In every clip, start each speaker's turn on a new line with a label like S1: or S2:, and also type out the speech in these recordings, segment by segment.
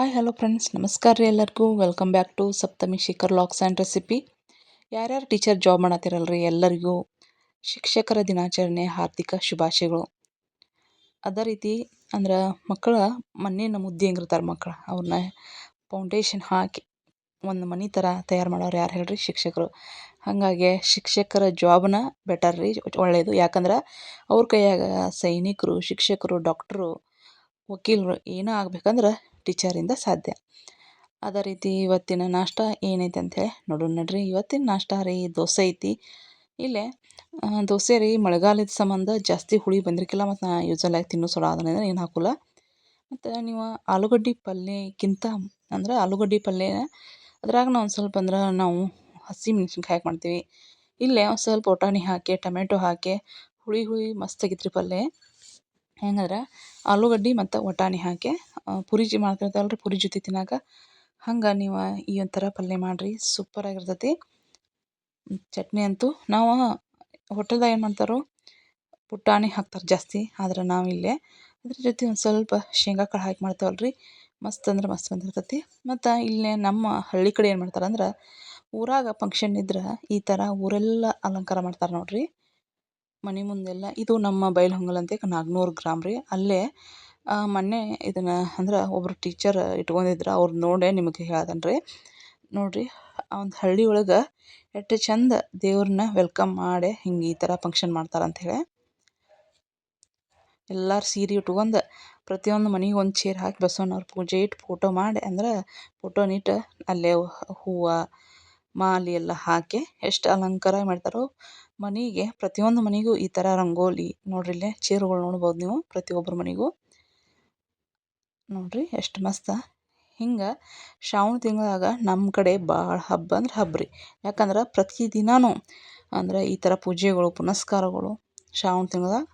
S1: Hi hello friends ನಮಸ್ಕಾರ ರೀ ಎಲ್ಲರಿಗೂ. Welcome back to Saptami Shikhar locks and recipe ಯಾರ್ಯಾರು ಟೀಚರ್ ಜಾಬ್ ಮಾಡತ್ತಿರಲ್ರಿ ಎಲ್ಲರಿಗೂ? ಶಿಕ್ಷಕರ ದಿನಾಚರಣೆ, ಹಾರ್ದಿಕ ಶುಭಾಶಯಗಳು. ಅದೇ ರೀತಿ ಅಂದ್ರೆ ಮಕ್ಕಳ ಮಣ್ಣಿನ ಮುದ್ದೆ ಹೆಂಗಿರ್ತಾರೆ ಮಕ್ಕಳು. ಅವ್ರನ್ನ ಫೌಂಡೇಶನ್ ಹಾಕಿ ಒಂದು ಮನೆ ಥರ ತಯಾರು ಮಾಡೋರು ಯಾರು ಹೇಳ್ರಿ? ಶಿಕ್ಷಕರು. ಹಾಗಾಗಿ ಶಿಕ್ಷಕರ ಜಾಬ್ನ ಬೆಟರ್ ರೀ ಒಳ್ಳೆಯದು ಯಾಕಂದ್ರೆ ಅವ್ರ ಕೈಯಾಗ ಸೈನಿಕರು, ಶಿಕ್ಷಕರು ಡಾಕ್ಟ್ರು ವಕೀಲರು ಏನೋ ಆಗ್ಬೇಕಂದ್ರೆ ಟೀಚರಿಂದ ಸಾಧ್ಯ. ಅದೇ ರೀತಿ ಇವತ್ತಿನ ನಾಷ್ಟ ಏನೈತೆ ಹೇಳಿ ನೋಡೋಣ ನಡ್ರಿ. ಇವತ್ತಿನ ನಾಷ್ಟ ರೀ ದೋಸೆ ಐತಿ. ಇಲ್ಲೇ ದೋಸೆ ರೀ ಮಳೆಗಾಲದ ಸಂಬಂಧ ಜಾಸ್ತಿ ಹುಳಿ ಬಂದಿರಕಿಲ್ಲ ಮತ್ತು ನಾ ಯೂಸಲ್ ಆಗಿ ತಿನ್ನೋ ಸೊಳ ಅದನ್ನ ಏನು ಹಾಕೋಲ್ಲ. ಮತ್ತು ನೀವು ಆಲೂಗಡ್ಡೆ ಪಲ್ಯಕ್ಕಿಂತ ಅಂದ್ರೆ ಆಲೂಗಡ್ಡೆ ಪಲ್ಯ ಅದ್ರಾಗ ನಾವು ಒಂದು ಸ್ವಲ್ಪ ಅಂದ್ರೆ ನಾವು ಹಸಿಮೆಣ್ಸಿನ್ಕಾಯಿ ಹಾಕಿ ಮಾಡ್ತೀವಿ. ಇಲ್ಲೇ ಒಂದು ಸ್ವಲ್ಪ ಒಟಾಣಿ ಹಾಕಿ, ಟೊಮೆಟೊ ಹಾಕಿ, ಹುಳಿ ಹುಳಿ ಮಸ್ತ್ ಆಗಿತ್ತು ರೀ ಪಲ್ಯ. ಹೆಂಗಂದ್ರೆ ಆಲೂಗಡ್ಡೆ ಮತ್ತು ವಟಾಣಿ ಹಾಕಿ ಪೂರಿ ಜಿ ಮಾಡ್ತಿರ್ತಾರಲ್ಲ ರೀ ಪುರಿ ಜೊತೆ ತಿನ್ನೋಕೆ. ಹಂಗೆ ನೀವು ಈ ಒಂಥರ ಪಲ್ಯ ಮಾಡಿರಿ ಸೂಪರಾಗಿರ್ತೈತಿ ಚಟ್ನಿ ಅಂತೂ ನಾವು ಹೋಟೆಲ್ದಾಗ ಏನು ಮಾಡ್ತಾರೋ, ಪುಟಾಣಿ ಹಾಕ್ತಾರೆ ಜಾಸ್ತಿ, ಆದ್ರೆ ನಾವು ಇಲ್ಲೇ. ಅದ್ರ ಜೊತೆ ಒಂದು ಸ್ವಲ್ಪ ಶೇಂಗಾ ಕಾಳು ಹಾಕಿ ಮಾಡ್ತೇವಲ್ಲ ರೀ ಮಸ್ತ್ ಅಂದ್ರೆ ಮಸ್ತ್ ಬಂದಿರ್ತೈತಿ. ಮತ್ತು ಇಲ್ಲೇ ನಮ್ಮ ಹಳ್ಳಿ ಕಡೆ ಏನು ಮಾಡ್ತಾರೆ ಅಂದ್ರೆ ಊರಾಗ ಫಂಕ್ಷನ್ ಇದ್ರೆ, ಈ ಥರ ಊರೆಲ್ಲ ಅಲಂಕಾರ ಮಾಡ್ತಾರೆ ನೋಡಿರಿ. ಮನೆ ಮುಂದೆಲ್ಲ, ಇದು ನಮ್ಮ ಬೈಲಹೊಂಗಲ ಅಂತ ನಾಗ್ನೂರು ಗ್ರಾಮ ರೀ. ಅಲ್ಲೇ ಮೊನ್ನೆ ಇದನ್ನು, ಅಂದ್ರೆ ಒಬ್ಬರು ಟೀಚರ್ ಇಟ್ಕೊಂಡಿದ್ರು, ಅವ್ರು ನೋಡೇ ನಿಮಗೆ ಹೇಳ್ದೇನ್ ರೀ. ನೋಡಿರಿ ಒಂದು ಹಳ್ಳಿ ಒಳಗೆ ಎಷ್ಟು ಚಂದ ದೇವ್ರನ್ನ ವೆಲ್ಕಮ್ ಮಾಡಿ ಹಿಂಗೆ ಈ ಥರ ಫಂಕ್ಷನ್ ಮಾಡ್ತಾರೆ ಅಂಥೇಳಿ ಎಲ್ಲರೂ ಸೀರೆ ಉಟ್ಕೊಂಡು ಪ್ರತಿಯೊಂದು ಮನೆಗೆ ಒಂದು ಚೇರ್ ಹಾಕಿ ಬಸವಣ್ಣವ್ರ ಪೂಜೆ ಇಟ್ಟು ಫೋಟೋ ಮಾಡಿ, ಅಂದ್ರೆ ಫೋಟೋನಿಟ್ಟು ಅಲ್ಲೇ ಹೂವು, ಮಾಲೆ ಎಲ್ಲ ಹಾಕಿ ಎಷ್ಟು ಅಲಂಕಾರ ಮಾಡ್ತಾರೋ ಮನೆಗೆ, ಪ್ರತಿಯೊಂದು ಮನೆಗೂ ಈ ಥರ ರಂಗೋಲಿ ನೋಡ್ರಿ ಇಲ್ಲೇ, ಚೇರುಗಳು ನೋಡ್ಬೋದು ನೀವು, ಪ್ರತಿಯೊಬ್ಬರ ಮನೆಗೂ. ನೋಡ್ರಿ ಎಷ್ಟು ಮಸ್ತ. ಹಿಂಗೆ ಶ್ರಾವಣ ತಿಂಗಳಾಗ ನಮ್ಮ ಕಡೆ ಭಾಳ ಹಬ್ಬ ಅಂದ್ರೆ ಹಬ್ಬ ರೀ. ಯಾಕಂದ್ರೆ ಪ್ರತಿ ದಿನಾನು ಅಂದ್ರೆ ಈ ಥರ ಪೂಜೆಗಳು, ಪುನಸ್ಕಾರಗಳು ಶ್ರಾವಣ ತಿಂಗಳಾಗ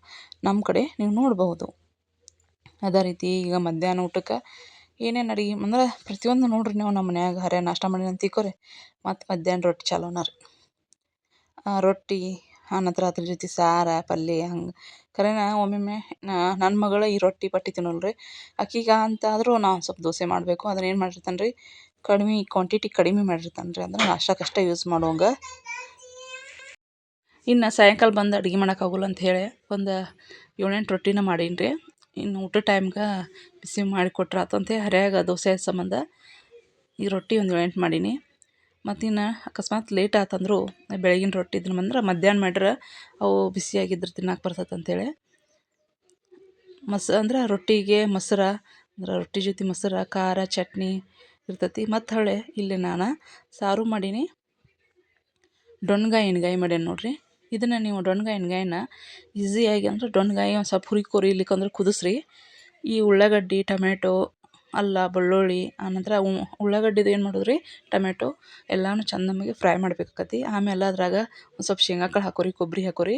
S1: ನಮ್ಮ ಕಡೆ ನೀವು ನೋಡಬಹುದು ಅದೇ ರೀತಿ ಈಗ ಮಧ್ಯಾಹ್ನ ಊಟಕ್ಕೆ ಏನೇನು ಅಡುಗೆ, ಅಂದ್ರೆ ಪ್ರತಿಯೊಂದು ನೋಡ್ರಿ ನೀವು ನಮ್ಮ ಮನ್ಯಾಗ ಹರ್ಯ ನಾಷ್ಟ ಮಾಡೀನಿ ಅಂತ ತಿಕ್ಕೋರಿ ಮತ್ತು ಮಧ್ಯಾಹ್ನ ರೊಟ್ಟಿ ಚಾಲೋನ ರೀ. ರೊಟ್ಟಿ ಆನಂತರ ಅದ್ರ ಜೊತೆ ಸಾರು ಪಲ್ಯ ಹಂಗೆ. ಕರೆನ, ಒಮ್ಮೊಮ್ಮೆ ನನ್ನ ಮಗಳು ಈ ರೊಟ್ಟಿ ಪಟ್ಟಿ ತಿನ್ನಲ್ಲ ರೀ ಆಕಿಗೆ ಅಂತಾದರೂ ನಾನು ಸ್ವಲ್ಪ ದೋಸೆ ಮಾಡಬೇಕು. ಅದನ್ನ ಏನು ಮಾಡಿರ್ತಾನೆ ರೀ ಕಡ್ಮೆ ಕ್ವಾಂಟಿಟಿ ಕಡಿಮೆ ಮಾಡಿರ್ತಾನೆ ರೀ ಅಂದ್ರೆ ನಾಷ್ಟಕ್ಕಷ್ಟೇ ಯೂಸ್ ಮಾಡೋಂಗೆ. ಇನ್ನು ಸಾಯಂಕಾಲ ಬಂದು ಅಡುಗೆ ಮಾಡೋಕ್ಕಾಗಲ್ಲ ಅಂತ ಹೇಳಿ ಒಂದು ಏಳೆಂಟು ರೊಟ್ಟಿನ ಮಾಡೀನಿ ರೀ ಇನ್ನು ಊಟದ ಟೈಮ್ಗೆ ಬಿಸಿ ಮಾಡಿ ಕೊಟ್ರೆ ಆತು ಹರಿಯಾಗ ಹರ್ಯಾಗ ದೋಸೆ ಸಂಬಂಧ ಈ ರೊಟ್ಟಿ ಒಂದು ಏಳೆಂಟು ಮಾಡೀನಿ. ಮತ್ತು ಇನ್ನು ಅಕಸ್ಮಾತ್ ಲೇಟ್ ಆತಂದರೂ, ಬೆಳಗಿನ ರೊಟ್ಟಿ ಇದನ್ನ ಬಂದ್ರೆ ಮಧ್ಯಾಹ್ನ ಮಾಡ್ರೆ ಅವು ಬಿಸಿಯಾಗಿದ್ರೆ ತಿನ್ನಕ್ಕೆ ಬರ್ತೈತೆ ಅಂತೇಳಿ. ಮಸ್, ಅಂದ್ರೆ ರೊಟ್ಟಿಗೆ ಮೊಸರ, ಅಂದ್ರೆ ರೊಟ್ಟಿ ಜೊತೆ ಮೊಸರ, ಖಾರ, ಚಟ್ನಿ ಇರ್ತೈತಿ. ಮತ್ತು ಹೊಳೆ ಇಲ್ಲಿ ನಾನು ಸಾರು ಮಾಡೀನಿ. ಡೊಣ್ಗಾಯಿ ಎಣ್ಗಾಯಿ ಮಾಡೇನಿ ನೋಡಿರಿ. ಇದನ್ನು ನೀವು ಡೊಣ್ಗಾಯಿ ಎಣ್ಗಾಯಿನ ಈಸಿಯಾಗಿ ಅಂದ್ರೆ ಡೊಣ್ಗಾಯಿ ಒಂದು ಸ್ವಲ್ಪ ಹುರಿ ಕೊರಿಲಿಕ್ಕಂದ್ರೆ ಕುದಿಸ್ರಿ. ಈ ಉಳ್ಳಾಗಡ್ಡಿ ಟೊಮೆಟೊ ಅಲ್ಲ, ಬೆಳ್ಳುಳ್ಳಿ ಆನಂತರ ಉಳ್ಳಾಗಡ್ಡಿದು ಏನು ಮಾಡೋದು ರೀ ಟೊಮೆಟೊ ಎಲ್ಲನೂ ಚಂದ ನಮಗೆ ಫ್ರೈ ಮಾಡಬೇಕಾಕತಿ. ಆಮೇಲೆ ಅದ್ರಾಗ ಒಂದು ಸ್ವಲ್ಪ ಶೇಂಗಾ ಕಾಳು ಹಾಕೋರಿ ಕೊಬ್ಬರಿ ಹಾಕೋರಿ.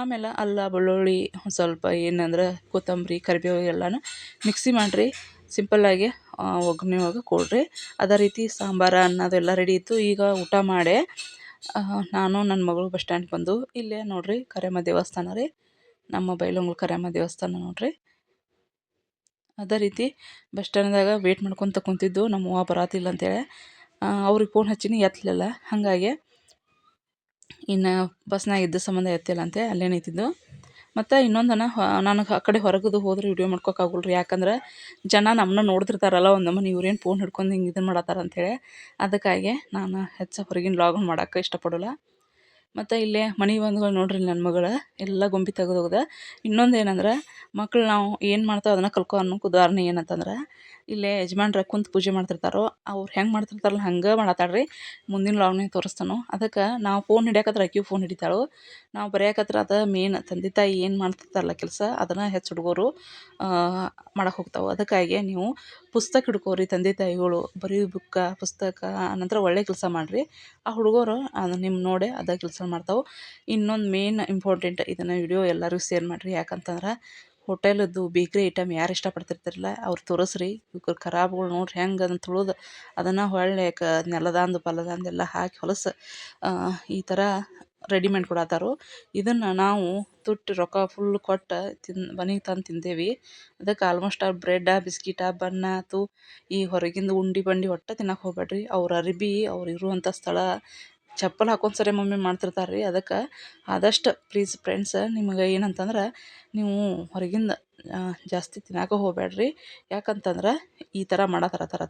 S1: ಆಮೇಲೆ ಅಲ್ಲ, ಬೆಳ್ಳುಳ್ಳಿ ಒಂದು ಸ್ವಲ್ಪ ಏನಂದ್ರೆ ಕೊತ್ತಂಬರಿ, ಕರಿಬೇವು ಎಲ್ಲನೂ ಮಿಕ್ಸಿ ಮಾಡಿರಿ. ಸಿಂಪಲ್ಲಾಗಿ ಒಗ್ಗರಣೆ ಒಳಗೆ ಕೊಡ್ರಿ. ಅದೇ ರೀತಿ ಸಾಂಬಾರು ಅನ್ನೋದೆಲ್ಲ ರೆಡಿ ಇತ್ತು. ಈಗ ಊಟ ಮಾಡಿ ನಾನು ನನ್ನ ಮಗಳು ಬಸ್ ಸ್ಟ್ಯಾಂಡ್ ಬಂದು ಇಲ್ಲೇ ನೋಡಿರಿ ಕರಿಯಮ್ಮ ದೇವಸ್ಥಾನ ರೀ. ನಮ್ಮ ಬೈಲಹೊಂಗಲ ಕರೆಮ್ಮ ದೇವಸ್ಥಾನ ನೋಡಿರಿ. ಅದೇ ರೀತಿ ಬಸ್ ಸ್ಟ್ಯಾಂಡ್ದಾಗ ವೇಟ್ ಮಾಡ್ಕೊತ ಕುಂತಿದ್ದು ನಮ್ಮ ಅವ್ವ ಬರಾತಿಲ್ಲ ಅಂತೇಳಿ. ಅವ್ರಿಗೆ ಫೋನ್ ಹಚ್ಚಿನಿ ಎತ್ತಲಿಲ್ಲ ಹಾಗಾಗಿ ಇನ್ನು ಬಸ್ನಾಗ ಇದ್ದ ಸಂಬಂಧ ಎತ್ತಿಲ್ಲ ಅಂತೆ, ಅಲ್ಲೇ ನಿಂತಿದ್ದು. ಮತ್ತು ಇನ್ನೊಂದನ ನನಗೆ ಆ ಕಡೆ ಹೊರಗದು ಹೋದ್ರೆ ವಿಡಿಯೋ ಮಾಡ್ಕೊಕ್ಕಾಗಲ್ಲ ರೀ ಯಾಕಂದ್ರೆ ಜನ ನಮ್ಮನ್ನ ನೋಡ್ತಿರ್ತಾರಲ್ಲ, ಒಂದು ನಮೂನಿ ಇವ್ರೇನು ಫೋನ್ ಹಿಡ್ಕೊಂಡು ಹಿಂಗೆ ಇದನ್ನು ಮಾಡತ್ತಾರ ಅಂತೇಳಿ. ಅದಕ್ಕಾಗಿ ನಾನು ಹೆಚ್ಚು ಹೊರಗಿನ ವ್ಲಾಗನ್ನ ಮಾಡೋಕ್ಕೆ ಇಷ್ಟಪಡೋಲ್ಲ. ಮತ್ತು ಇಲ್ಲೇ ಮನೆ ಬಂದ್ಗಳು ನೋಡ್ರಿ ನನ್ನ ಮಗಳು, ಎಲ್ಲ ಗೊಂಬೆ ತೆಗೆದೋಗ್ದೆ ಇನ್ನೊಂದು ಏನಂದ್ರೆ, ಮಕ್ಳು ನಾವು ಏನು ಮಾಡ್ತಾವೆ ಅದನ್ನು ಕಲ್ಕೋ ಅನ್ನೋಕೆ ಉದಾಹರಣೆ ಏನಂತಂದ್ರೆ ಇಲ್ಲೇ ಯಜಮಾನ್ರ ಕುಂತು ಪೂಜೆ ಮಾಡ್ತಿರ್ತಾರೋ, ಅವ್ರು ಹೆಂಗೆ ಮಾಡ್ತಿರ್ತಾರಲ್ಲ ಹಂಗೆ ಮಾಡತ್ತಾಳೆ ರೀ ಮುಂದಿನ ವ್ಲಾಗ್ನಾಗ ತೋರಿಸ್ತಾನೋ. ಅದಕ್ಕೆ ನಾವು ಫೋನ್ ಹಿಡಿಯಕತ್ರ ಅಕ್ಕಿ ಫೋನ್ ಹಿಡಿತಾಳು. ನಾವು ಬರೆಯಕತ್ರ ಅದು ಮೇನ್ ತಂದೆ ತಾಯಿ ಏನು ಮಾಡ್ತಿರ್ತಾರಲ್ಲ ಕೆಲಸ, ಅದನ್ನು ಹೆಚ್ಚು ಹುಡುಗರು ಮಾಡಕ್ಕೆ ಹೋಗ್ತಾವೆ. ಅದಕ್ಕಾಗಿ ನೀವು ಪುಸ್ತಕ ಹಿಡ್ಕೋರಿ ತಂದೆ ತಾಯಿಗಳು. ಬರೀ ಬುಕ್ಕ, ಪುಸ್ತಕ ಆನಂತರ ಒಳ್ಳೆ ಕೆಲಸ ಮಾಡಿರಿ. ಆ ಹುಡುಗರು ಅದು ನಿಮ್ಮ ನೋಡೇ ಅದ ಕೆಲಸ ಮಾಡ್ತಾವೆ. ಇನ್ನೊಂದು ಮೇನ್ ಇಂಪಾರ್ಟೆಂಟ್ ಇದನ್ನು ವಿಡಿಯೋ ಎಲ್ಲರಿಗೂ ಶೇರ್ ಮಾಡಿರಿ. ಯಾಕಂತಂದ್ರೆ ಹೋಟೆಲದ್ದು ಬೇಕ್ರಿ ಐಟಮ್ ಯಾರು ಇಷ್ಟಪಡ್ತಿರ್ತಾರಲ್ಲ ಅವ್ರು ತೋರಿಸ್ರಿ. ಇವ್ರ ಖರಾಬ್ಗಳು ನೋಡ್ರಿ ಹೆಂಗೆ ಅದನ್ನು ತುಳಿದು ಅದನ್ನು ಹೊಳ್ಳೆ ಕ ನೆಲದಾಂದು ಪಲದಾಂದು ಎಲ್ಲ ಹಾಕಿ ಹೊಲಸು ಈ ಥರ ರೆಡಿಮೇಡ್ ಕೊಡತ್ತಾರು ಇದನ್ನು ನಾವು ತುಟ್ಟಿ ರೊಕ್ಕ ಫುಲ್ ಕೊಟ್ಟು ತಿನ್, ಮನೆಗೆ ತಂದು ತಿಂದೇವಿ. ಅದಕ್ಕೆ ಆಲ್ಮೋಸ್ಟ್ ಅವ್ರು ಬ್ರೆಡ್ ಬಿಸ್ಕಿಟ ಬಣ್ಣ ಆಯ್ತು ಈ ಹೊರಗಿಂದ ಉಂಡೆ ಬಂಡಿ ಒಟ್ಟು ತಿನ್ನಕ್ಕೆ ಹೋಗ್ಬೇಡ್ರಿ ಅವ್ರ ಅರಿಬಿ, ಅವ್ರು ಇರುವಂಥ ಸ್ಥಳ ಚಪ್ಪಲ್ ಹಾಕೊಂಡು ಸರಿ ಮಮ್ಮಿ ಮಾಡ್ತಿರ್ತಾರೆ ರೀ ಅದಕ್ಕೆ ಆದಷ್ಟು ಪ್ಲೀಸ್ ಫ್ರೆಂಡ್ಸ್ ನಿಮ್ಗೆ ಏನಂತಂದ್ರೆ ನೀವು ಹೊರಗಿಂದ ಜಾಸ್ತಿ ತಿನ್ನಕ್ಕೆ ಹೋಗ್ಬೇಡ್ರಿ ಯಾಕಂತಂದ್ರೆ ಈ ಥರ ಮಾಡತ್ತಾರ ಥರ